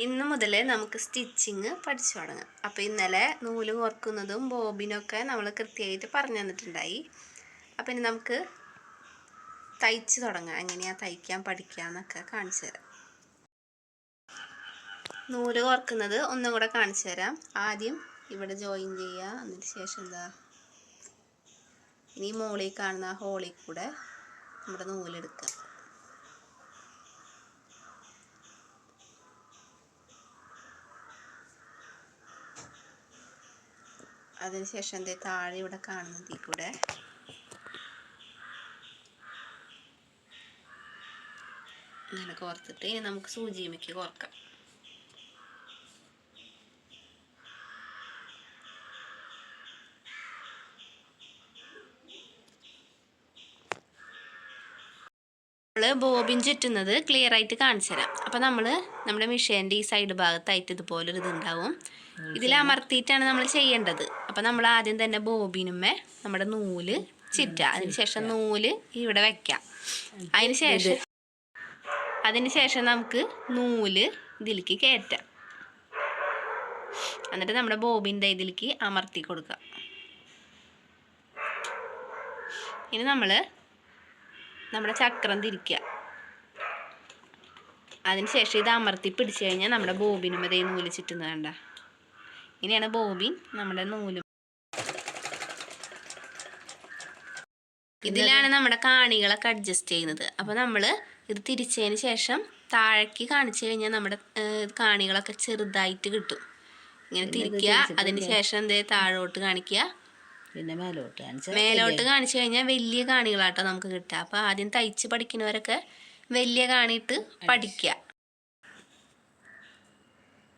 ഇന്ന് മുതൽ നമുക്ക് സ്റ്റിച്ചിങ് പഠിച്ചു തുടങ്ങാം. അപ്പോൾ ഇന്നലെ നൂൽ കോർക്കുന്നതും ബോബിനൊക്കെ നമ്മൾ കൃത്യമായിട്ട് പറഞ്ഞു തന്നിട്ടുണ്ടായി. അപ്പോൾ ഇനി നമുക്ക് തയ്ച്ച് തുടങ്ങാം. എങ്ങനെയാണ് തയ്ക്കാൻ പഠിക്കുക എന്നൊക്കെ കാണിച്ചു തരാം. നൂൽ കോർക്കുന്നത് ഒന്നും കൂടെ കാണിച്ചു തരാം. ആദ്യം ഇവിടെ ജോയിൻ ചെയ്യുക. അതിന് ശേഷം എന്താ? ഇനി മോളിൽ കാണുന്ന ഹോളിൽ കൂടെ നമ്മുടെ നൂലെടുക്കുക അതിനുശേഷം എന്തേ താഴെ ഇവിടെ കാണുന്നത് ഈ കൂടെ? ഇങ്ങനെ കോർത്തിട്ട് ഇനി നമുക്ക് സൂചിമിക്ക് കോർക്കാം. നമ്മൾ ബോബിൻ ചുറ്റുന്നത് ക്ലിയർ ആയിട്ട് കാണിച്ചു തരാം. അപ്പൊ നമ്മൾ നമ്മുടെ മിഷീന്റെ ഈ സൈഡ് ഭാഗത്തായിട്ട് ഇതുപോലൊരു ഇതുണ്ടാവും ഇതിൽ അമർത്തിയിട്ടാണ് നമ്മൾ ചെയ്യേണ്ടത്. അപ്പോൾ നമ്മൾ ആദ്യം തന്നെ ബോബിനുമേ നമ്മുടെ നൂൽ ചിറ്റ. അതിനുശേഷം നൂൽ ഇവിടെ വെക്കാം. അതിന് ശേഷം അതിന് ശേഷം നമുക്ക് നൂൽ ഇതിലേക്ക് കയറ്റാം. എന്നിട്ട് നമ്മുടെ ബോബിന്റെ ഇതിലേക്ക് അമർത്തി കൊടുക്കുക. ഇനി നമ്മൾ നമ്മുടെ ചക്രം തിരിക്കുക. അതിനുശേഷം ഇത് അമർത്തി പിടിച്ചു കഴിഞ്ഞാൽ നമ്മുടെ ബോബിനും അതേ നൂൽ ചുറ്റുന്നത് കണ്ട. ഇനിയാണ് ബോബി നമ്മുടെ നൂലും. ഇതിലാണ് നമ്മുടെ കാണികളൊക്കെ അഡ്ജസ്റ്റ് ചെയ്യുന്നത്. അപ്പോൾ നമ്മൾ ഇത് തിരിച്ചതിന് ശേഷം താഴേക്ക് കാണിച്ചു കഴിഞ്ഞാൽ നമ്മുടെ കാണികളൊക്കെ ചെറുതായിട്ട് കിട്ടും. ഇങ്ങനെ തിരിക്കുക. അതിന് ശേഷം എന്തേ താഴോട്ട് കാണിക്കുക. പിന്നെ മേലോട്ട് മേലോട്ട് കാണിച്ചു കഴിഞ്ഞാൽ വലിയ കാണികളാട്ടോ നമുക്ക് കിട്ടുക. അപ്പോൾ ആദ്യം തയ്ച്ച് പഠിക്കുന്നവരൊക്കെ വലിയ കാണിയിട്ട് പഠിക്കുക.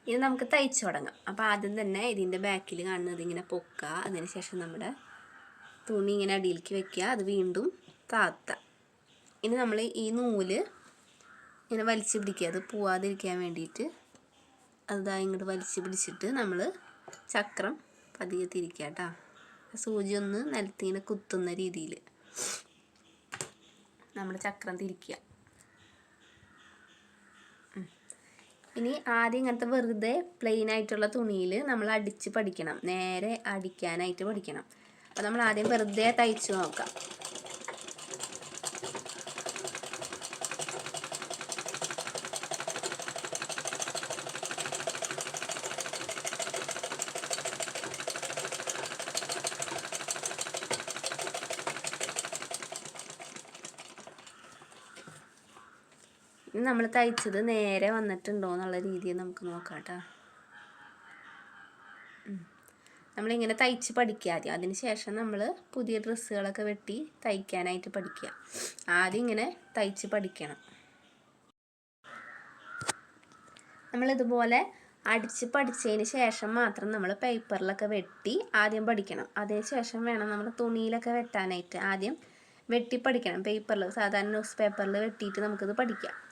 ഇത് നമുക്ക് തയ്ച്ചു തുടങ്ങാം. അപ്പോൾ ആദ്യം തന്നെ ഇതിന്റെ ബാക്കിൽ കാണുന്നത് ഇങ്ങനെ പൊക്കുക. അതിന് ശേഷം നമ്മുടെ തുണി ഇങ്ങനെ അടിയിലേക്ക് വെക്കുക. അത് വീണ്ടും താത്ത. ഇനി നമ്മൾ ഈ നൂൽ ഇങ്ങനെ വലിച്ചു പിടിക്കുക. അത് പോവാതിരിക്കാൻ വേണ്ടിയിട്ട് അതാ ഇങ്ങോട്ട് വലിച്ചു പിടിച്ചിട്ട് നമ്മൾ ചക്രം പതിയെ തിരിക്കുക കേട്ടോ. സൂചി ഒന്ന് നിലത്തിങ്ങനെ കുത്തുന്ന രീതിയിൽ നമ്മൾ ചക്രം തിരിക്കുക. ഇനി ആദ്യം ഇങ്ങനത്തെ വെറുതെ പ്ലെയിൻ ആയിട്ടുള്ള തുണിയിൽ നമ്മൾ അടിച്ച് പഠിക്കണം. നേരെ അടിക്കാനായിട്ട് പഠിക്കണം. അപ്പോൾ നമ്മൾ ആദ്യം വെറുതെ തയ്ച്ച് നോക്കാം. ഇനി നമ്മൾ തയ്ച്ചത് നേരെ വന്നിട്ടുണ്ടോ എന്നുള്ള രീതിയിൽ നമുക്ക് നോക്കാം കേട്ടോ നമ്മളിങ്ങനെ തയ്ച്ച് പഠിക്കുക ആദ്യം. അതിന് ശേഷം നമ്മൾ പുതിയ ഡ്രസ്സുകളൊക്കെ വെട്ടി തയ്ക്കാനായിട്ട് പഠിക്കുക. ആദ്യം ഇങ്ങനെ തയ്ച്ച് പഠിക്കണം. നമ്മളിതുപോലെ അടിച്ച് പഠിച്ചതിന് ശേഷം മാത്രം നമ്മൾ പേപ്പറിലൊക്കെ വെട്ടി ആദ്യം പഠിക്കണം. അതിന് ശേഷം വേണം നമ്മൾ തുണിയിലൊക്കെ വെട്ടാനായിട്ട് ആദ്യം വെട്ടി പഠിക്കണം. പേപ്പറിൽ സാധാരണ ന്യൂസ് പേപ്പറിൽ വെട്ടിയിട്ട് നമുക്കിത് പഠിക്കാം.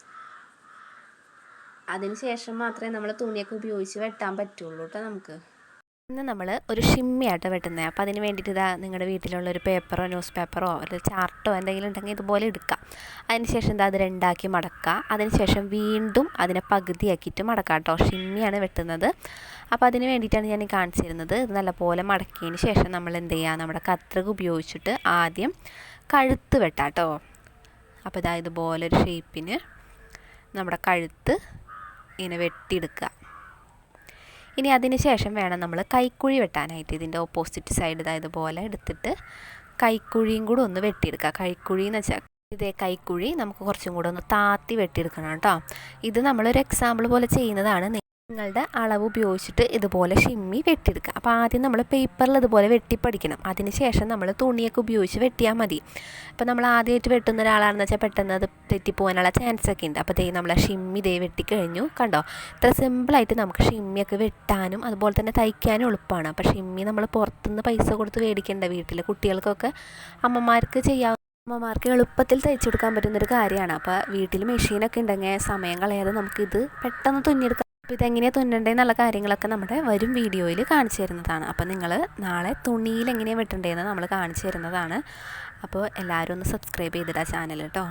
അതിന് ശേഷം മാത്രമേ നമ്മൾ തുണിയൊക്കെ ഉപയോഗിച്ച് വെട്ടാൻ പറ്റുള്ളൂ കേട്ടോ നമുക്ക്. ഇന്ന് നമ്മൾ ഒരു ഷിമ്മിയായിട്ട് വെട്ടുന്നത് അപ്പോൾ അതിന് വേണ്ടിയിട്ട് ഇതാ നിങ്ങളുടെ വീട്ടിലുള്ള ഒരു പേപ്പറോ ന്യൂസ് പേപ്പറോ ഒരു ചാർട്ടോ എന്തെങ്കിലും ഉണ്ടെങ്കിൽ ഇതുപോലെ എടുക്കാം. അതിനുശേഷം എന്താ അത് രണ്ടാക്കി മടക്കുക അതിനുശേഷം വീണ്ടും അതിനെ പകുതിയാക്കിയിട്ട് മടക്കാം കേട്ടോ. ഷിമ്മിയാണ് വെട്ടുന്നത്. അപ്പോൾ അതിന് വേണ്ടിയിട്ടാണ് ഞാൻ ഈ കാണിച്ചു തരുന്നത് ഇത് നല്ലപോലെ മടക്കിയതിന് ശേഷം നമ്മൾ എന്ത് ചെയ്യുക നമ്മുടെ കത്രിക ഉപയോഗിച്ചിട്ട് ആദ്യം കഴുത്ത് വെട്ടാം കേട്ടോ അപ്പോൾ ഇതാ ഇതുപോലെ ഒരു ഷേപ്പിന് നമ്മുടെ കഴുത്ത് ഇങ്ങനെ വെട്ടിയെടുക്കുക. ഇനി അതിന് ശേഷം വേണം നമ്മൾ കൈക്കുഴി വെട്ടാനായിട്ട് ഇതിന്റെ ഓപ്പോസിറ്റ് സൈഡ് ഇതായത് ഇതുപോലെ എടുത്തിട്ട് കൈക്കുഴിയും കൂടെ ഒന്ന് വെട്ടിയെടുക്കുക. കൈക്കുഴി എന്ന് വെച്ചാൽ ഇതേ കൈക്കുഴി നമുക്ക് കുറച്ചും കൂടെ ഒന്ന് താത്തി വെട്ടിയെടുക്കണം കേട്ടോ. ഇത് നമ്മളൊരു എക്സാമ്പിൾ പോലെ ചെയ്യുന്നതാണ് നിങ്ങളുടെ അളവ് ഉപയോഗിച്ചിട്ട് ഇതുപോലെ ഷിമ്മി വെട്ടിയെടുക്കുക. അപ്പോൾ ആദ്യം നമ്മൾ പേപ്പറിൽ ഇതുപോലെ വെട്ടിപ്പടിക്കണം അതിനുശേഷം അതിന് ശേഷം നമ്മൾ തുണിയൊക്കെ ഉപയോഗിച്ച് വെട്ടിയാൽ മതി. അപ്പോൾ നമ്മൾ ആദ്യമായിട്ട് വെട്ടുന്ന ഒരാളാണെന്ന് വെച്ചാൽ പെട്ടെന്ന് അത് തെറ്റിപ്പോകാനുള്ള ചാൻസ് ഒക്കെ ഉണ്ട്. അപ്പോൾ ദേ നമ്മൾ ഷിമ്മി ദേ വെട്ടിക്കഴിഞ്ഞു കണ്ടോ? ഇത്ര സിമ്പിളായിട്ട് നമുക്ക് ഷിമ്മിയൊക്കെ വെട്ടാനും അതുപോലെ തന്നെ തയ്ക്കാനും എളുപ്പമാണ്. അപ്പോൾ ഷിമ്മി നമ്മൾ പുറത്തുനിന്ന് പൈസ കൊടുത്ത് മേടിക്കേണ്ട വീട്ടിൽ കുട്ടികൾക്കൊക്കെ അമ്മമാർക്ക് ചെയ്യാവുന്ന അമ്മമാർക്ക് എളുപ്പത്തിൽ തയ്ച്ചു കൊടുക്കാൻ പറ്റുന്നൊരു കാര്യമാണ്. അപ്പോൾ വീട്ടിൽ മെഷീനൊക്കെ ഉണ്ടെങ്കിൽ സമയം കളയാതെ നമുക്കിത് പെട്ടെന്ന് തുന്നിയെടുക്കാം. അപ്പോൾ ഇതെങ്ങനെയാണ് തുന്നണ്ടേന്നുള്ള കാര്യങ്ങളൊക്കെ നമ്മുടെ വരും വീഡിയോയിൽ കാണിച്ചു തരുന്നതാണ്. അപ്പോൾ നിങ്ങൾ നാളെ തുണിയിൽ എങ്ങനെയാണ് വെട്ടേണ്ടതെന്ന് നമ്മൾ കാണിച്ചു തരുന്നതാണ്. അപ്പോൾ എല്ലാവരും ഒന്ന് സബ്സ്ക്രൈബ് ചെയ്തിട്ടാണ് ചാനൽ കേട്ടോ